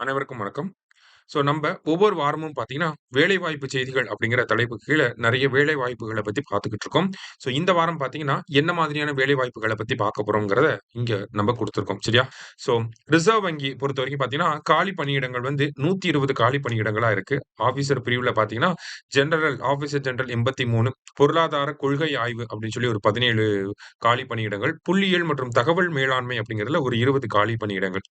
அனைவருக்கும் வணக்கம். ஸோ நம்ம ஒவ்வொரு வாரமும் பார்த்தீங்கன்னா, வேலைவாய்ப்பு செய்திகள் அப்படிங்கிற தலைப்பு கீழே நிறைய வேலை வாய்ப்புகளை பற்றி பார்த்துக்கிட்டு இருக்கோம். ஸோ இந்த வாரம் பார்த்தீங்கன்னா, என்ன மாதிரியான வேலை வாய்ப்புகளை பற்றி பார்க்க போகிறோங்கிறத இங்கே நம்ம கொடுத்துருக்கோம் சரியா? ஸோ ரிசர்வ் வங்கி பொறுத்த வரைக்கும் பார்த்தீங்கன்னா, காலி பணியிடங்கள் வந்து 120 காலி பணியிடங்களா இருக்கு. ஆஃபீஸர் பிரிவில் பார்த்தீங்கன்னா, ஜெனரல் ஜென்ரல் ஜெனரல் 83 பொருளாதார கொள்கை ஆய்வு அப்படின்னு சொல்லி ஒரு 17 காலி பணியிடங்கள். புள்ளியியல் மற்றும் தகவல் மேலாண்மை அப்படிங்கிறதுல ஒரு 20 காலி பணியிடங்கள்.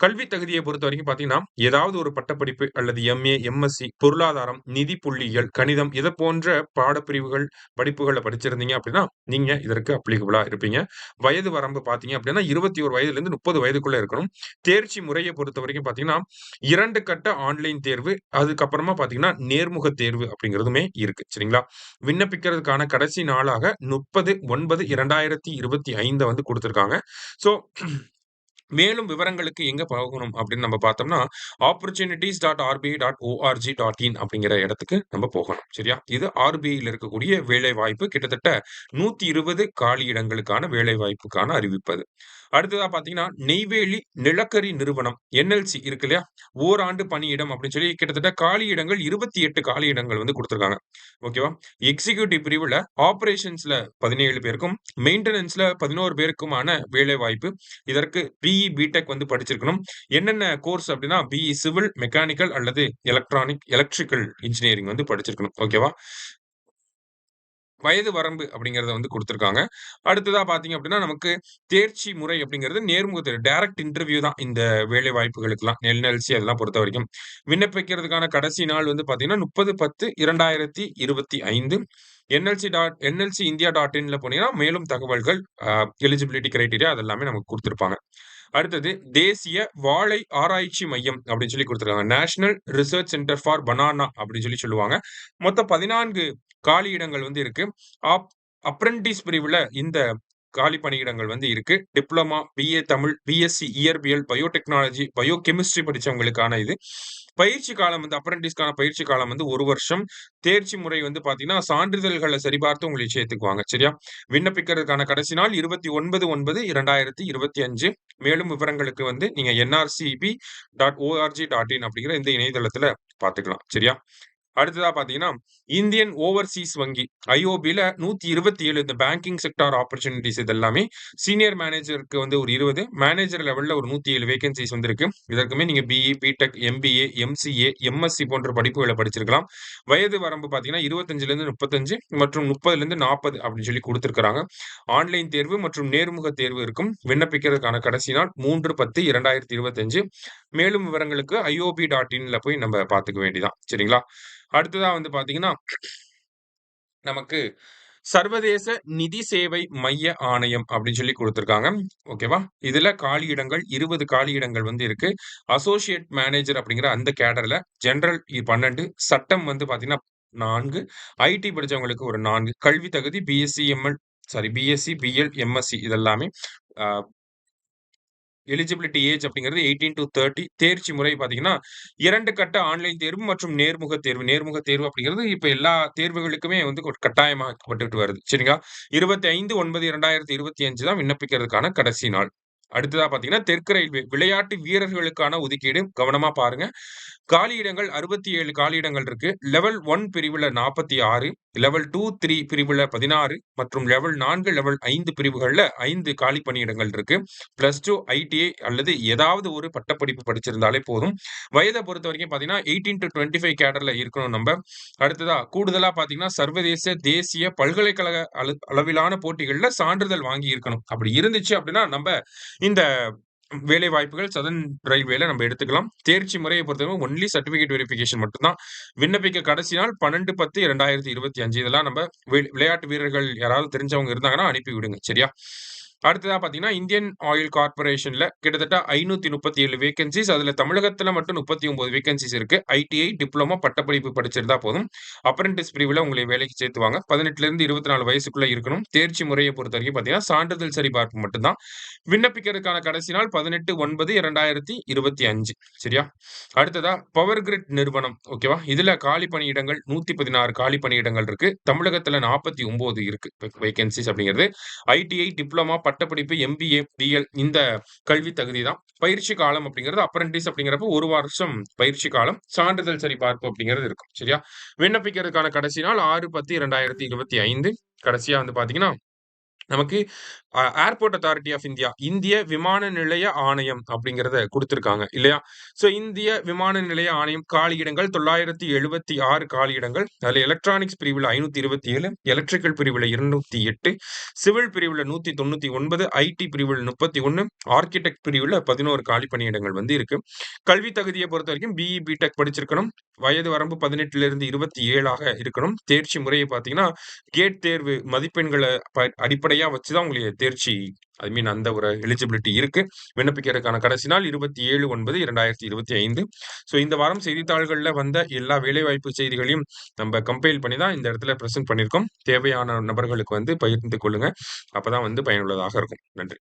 கல்வி பொறுத்த வரைக்கும் பார்த்தீங்கன்னா, ஏதாவது ஒரு பட்டப்படிப்பு அல்லது எம்.ஏ, எம்.எஸ்சி, பொருளாதாரம், நிதி புள்ளியியல், கணிதம் இதை போன்ற பாடப்பிரிவுகள், படிப்புகளை படிச்சிருந்தீங்க அப்படின்னா, நீங்க இதற்கு அப்ளிகபிளா இருப்பீங்க. வயது வரம்பு பார்த்தீங்க அப்படின்னா, இருபத்தி ஒரு வயதுல இருந்து முப்பது வயதுக்குள்ள இருக்கணும். தேர்ச்சி முறையை பொறுத்த வரைக்கும் பார்த்தீங்கன்னா, இரண்டு கட்ட ஆன்லைன் தேர்வு, அதுக்கப்புறமா பார்த்தீங்கன்னா, நேர்முக தேர்வு அப்படிங்கிறதுமே இருக்கு. சரிங்களா? விண்ணப்பிக்கிறதுக்கான கடைசி நாளாக 30/9/2025 வந்து கொடுத்துருக்காங்க ஸோ மேலும் விவரங்களுக்கு எங்க போகணும் அப்படின்னு நம்ம பார்த்தோம்னா, opportunities.rbi.org.in அப்படிங்கிற இடத்துக்கு நம்ம போகணும். சரியா? இது ஆர்பிஐல இருக்கக்கூடிய வேலைவாய்ப்பு. கிட்டத்தட்ட 120 காலி இடங்களுக்கான வேலைவாய்ப்புக்கான அறிவிப்பு அறிவிப்பது அடுத்ததா பாத்தீங்கன்னா நெய்வேலி நிலக்கரி நிறுவனம் என்எல்சி இருக்கு இல்லையா? ஓராண்டு பணியிடம் அப்படின்னு சொல்லி கிட்டத்தட்ட காலி இடங்கள் 28 காலி இடங்கள் வந்து கொடுத்துருக்காங்க ஓகேவா? எக்ஸிக்யூட்டிவ் பிரிவுல ஆபரேஷன்ஸ்ல பதினேழு பேருக்கும், மெயின்டனன்ஸ்ல 11 பேருக்குமான வேலைவாய்ப்பு. இதற்கு பி பிஇ, பிடெக் வந்து படிச்சிருக்கணும். என்னென்ன கோர்ஸ் அப்படின்னா, பிஇ சிவில், மெக்கானிக்கல் அல்லது எலக்ட்ரானிக் எலக்ட்ரிக்கல் இன்ஜினியரிங் வந்து படிச்சிருக்கணும். ஓகேவா? வயது வரம்பு அப்படிங்கிறத வந்து கொடுத்துருக்காங்க அடுத்ததா பார்த்தீங்க அப்படின்னா, நமக்கு தேர்ச்சி முறை அப்படிங்கிறது நேர்முக தேர்வு. டைரக்ட் இன்டர்வியூ தான் இந்த வேலை வாய்ப்புகளுக்கெல்லாம். எல்எல்சி அதெல்லாம் பொறுத்தவரைக்கும். விண்ணப்பிக்கிறதுக்கான கடைசி நாள் வந்து பார்த்தீங்கன்னா, 30/10/2025 NLC dot NLC India dot இன்ல போனீங்கன்னா, மேலும் தகவல்கள், எலிஜிபிலிட்டி கிரைட்டீரியா அது எல்லாமே நமக்கு கொடுத்துருப்பாங்க அடுத்தது தேசிய வாழை ஆராய்ச்சி மையம் அப்படின்னு சொல்லி கொடுத்துருக்காங்க national research centre for banana அப்படின்னு சொல்லி சொல்லுவாங்க. மொத்தம் 14 காலி இடங்கள் வந்து இருக்கு. அப் அப்ரென்டிஸ் பிரிவுல இந்த காலி பணியிடங்கள் வந்து இருக்கு. டிப்ளமா பிஏ தமிழ், பிஎஸ்சி இயற்பியல், பயோடெக்னாலஜி, பயோ கெமிஸ்ட்ரி படிச்சவங்களுக்கான இது. பயிற்சி காலம் வந்து அப்ரென்டிஸ்க்கான பயிற்சி காலம் வந்து ஒரு வருஷம். தேர்ச்சி முறை வந்து பார்த்தீங்கன்னா, சான்றிதழ்களை சரிபார்த்து உங்களை சேர்த்துக்குவாங்க. சரியா? விண்ணப்பிக்கிறதுக்கான கடைசி நாள் 29/9/2025 மேலும் விவரங்களுக்கு வந்து நீங்க இன் அப்படிங்கிற இந்த இணையதளத்துல பார்த்துக்கலாம். சரியா? அடுத்ததா பாத்தீங்கன்னா இந்தியன் ஓவர்சீஸ் வங்கி ஐஓபியில் நூத்தி இருபத்தி ஏழு இந்த பேங்கிங் செக்டார் ஆப்பர்ச்சுனிட்டீஸ் இது எல்லாமே சீனியர் மேனேஜருக்கு வந்து ஒரு 20 மேனேஜர் லெவல்ல ஒரு நூத்தி ஏழு வேகன்சிஸ் வந்திருக்கு இதற்குமே நீங்க BE, BTech, MBA, MCA, MSc போன்ற படிப்புகளை படிச்சிருக்கலாம். வயது வரம்பு பார்த்தீங்கன்னா, 25லிருந்து 35 மற்றும் 30லிருந்து 40 அப்படின்னு சொல்லி கொடுத்திருக்கிறாங்க ஆன்லைன் தேர்வு மற்றும் நேர்முக தேர்வு இருக்கும். விண்ணப்பிக்கிறதுக்கான கடைசி நாள் 3/10/2025 மேலும் விவரங்களுக்கு ஐஓபி.இன்ல போய் நம்ம பார்த்துக்க வேண்டியதான். சரிங்களா? அடுத்ததா வந்து பாத்தீங்கன்னா நமக்கு சர்வதேச நிதி சேவை மைய ஆணையம் அப்படின்னு சொல்லி குடுத்திருக்காங்க. ஓகேவா? இதுல காலியிடங்கள் இருபது காலியிடங்கள் வந்து இருக்கு. அசோசியேட் மேனேஜர் அப்படிங்கிற அந்த கேடர்ல ஜெனரல் 12 சட்டம் வந்து பாத்தீங்கன்னா நான்கு ஐடி படிச்சவங்களுக்கு ஒரு நான்கு கல்வி தகுதி BSc, ML sorry BSc, BL, MSc இதெல்லாமே எலிஜிபிலிட்டி ஏஜ் அப்படிங்கிறது 18-30 தேர்ச்சி முறை பார்த்தீங்கன்னா, இரண்டு கட்ட ஆன்லைன் தேர்வு மற்றும் நேர்முக தேர்வு. நேர்முக தேர்வு அப்படிங்கிறது இப்ப எல்லா தேர்வுகளுக்குமே வந்து ஒரு கட்டாயமாக்கப்பட்டுட்டு வருது. சரிங்களா? 25/9/2025 தான் விண்ணப்பிக்கிறதுக்கான கடைசி நாள். அடுத்ததா பாத்தீங்கன்னா தெற்கு ரயில்வே விளையாட்டு வீரர்களுக்கான ஒதுக்கீடு கவனமா பாருங்க. காலி இடங்கள் 67 காலி இடங்கள் இருக்கு. லெவல் ஒன் பிரிவுல 46 லெவல் 2, 3 பிரிவுல 16 மற்றும் லெவல் நான்கு லெவல் ஐந்து பிரிவுகள்ல ஐந்து காலி பணியிடங்கள் இருக்கு. பிளஸ் டூ ஐடிஐ அல்லது ஏதாவது ஒரு பட்டப்படிப்பு படிச்சிருந்தாலே போதும். வயத பொறுத்தவரைக்கும் பார்த்தீங்கன்னா, 18-25 கேடர்ல இருக்கணும் நம்ம அடுத்ததா கூடுதலா பாத்தீங்கன்னா சர்வதேச, தேசிய, பல்கலைக்கழக அள அளவிலான போட்டிகள்ல சான்றிதழ் வாங்கி இருக்கணும். அப்படி இருந்துச்சு அப்படின்னா, நம்ம இந்த வேலை வாய்ப்புகள் சதன் ரயில்வேல நம்ம எடுத்துக்கலாம். தேர்ச்சி முறையை பொறுத்தவரை ஒன்லி சர்டிபிகேட் வெரிஃபிகேஷன் மட்டும் தான். விண்ணப்பிக்க கடைசி நாள் 12/10/2025 இதெல்லாம் நம்ம வி விளையாட்டு வீரர்கள் யாராவது தெரிஞ்சவங்க இருந்தாங்கன்னா அனுப்பி விடுங்க. சரியா? அடுத்ததா பார்த்தீங்கன்னா, இந்தியன் ஆயில் கார்ப்பரேஷன்ல கிட்டத்தட்ட 537 வேக்கன்ஸீஸ் அதுல தமிழகத்துல மட்டும் 39 வேக்கன்ஸீஸ் இருக்கு. ஐடிஐ, டிப்ளமோ பட்டப்படிப்பு படிச்சிருந்தா போதும். அப்ரெண்டிஸ் பிரிவில் உங்களை வேலைக்கு சேர்த்துவாங்க. பதினெட்டுலேருந்து இருபத்தி நாலு வயசுக்குள்ளே இருக்கணும். தேர்ச்சி முறைய பொறுத்தவரைக்கும் பார்த்தீங்கன்னா, சான்றிதழ் சரிபார்ப்பு மட்டும்தான் விண்ணப்பிக்கிறதுக்கான கடைசி நாள் 18/9/2025 சரியா? அடுத்ததா பவர் கிரிட் நிறுவனம் ஓகேவா? இதுல காலி பணியிடங்கள் 116 காலி பணியிடங்கள் இருக்கு. தமிழகத்துல 49 இருக்கு வேகன்சிஸ் அப்படிங்கிறது. ஐடிஐ, டிப்ளமோ பட்ட பட்டப்படிப்பு எம்பிஏ, பிஎல் இந்த கல்வி தகுதி தான். பயிற்சி காலம் அப்படிங்கிறது அப்ரண்டிஸ் அப்படிங்கிறப்ப ஒரு வருஷம் பயிற்சி காலம். சான்றிதழ் சரிபார்ப்பு அப்படிங்கிறது இருக்கும். சரியா? விண்ணப்பிக்கிறதுக்கான கடைசி நாள் 6/10/2025 கடைசியா வந்து பாத்தீங்கன்னா நமக்கு ஏர்போர்ட் அத்தாரிட்டி ஆஃப் இந்தியா, இந்திய விமான நிலைய ஆணையம் அப்படிங்கிறத கொடுத்துருக்காங்க இல்லையா? ஸோ இந்திய விமான நிலைய ஆணையம் காலியிடங்கள் 976 காலியிடங்கள். அதில் எலக்ட்ரானிக்ஸ் பிரிவில் ஐந்நூத்தி இருபத்தி ஏழு எலக்ட்ரிக்கல் பிரிவில் இருநூத்தி எட்டு சிவில் பிரிவில் நூத்தி தொண்ணூத்தி ஒன்பது ஐடி பிரிவுல 31, ஆர்க்கிடெக்ட் பிரிவில் பதினோரு காலி பணியிடங்கள் வந்து இருக்கு. கல்வி தகுதியை பொறுத்த வரைக்கும் பிஇ, பிடெக் படிச்சிருக்கணும். வயது வரம்பு 18லிருந்து 27ஆக இருக்கணும். தேர்ச்சி முறையை பார்த்தீங்கன்னா, கேட் தேர்வு மதிப்பெண்களை ப அடிப்படையா வச்சு தான் உங்களுக்கு தேர்ச்சி ஐ மீன் அந்த ஒரு எலிஜிபிலிட்டி இருக்கு. விண்ணப்பிக்கிறதுக்கான கடைசி நாள் 27/9/2025 ஸோ இந்த வாரம் செய்தித்தாள்களில் வந்த எல்லா வேலைவாய்ப்பு செய்திகளையும் நம்ம கம்பைல் பண்ணி தான் இந்த இடத்துல ப்ரெசென்ட் பண்ணியிருக்கோம். தேவையான நபர்களுக்கு வந்து பகிர்ந்து கொள்ளுங்க. அப்போதான் வந்து பயனுள்ளதாக இருக்கும். நன்றி.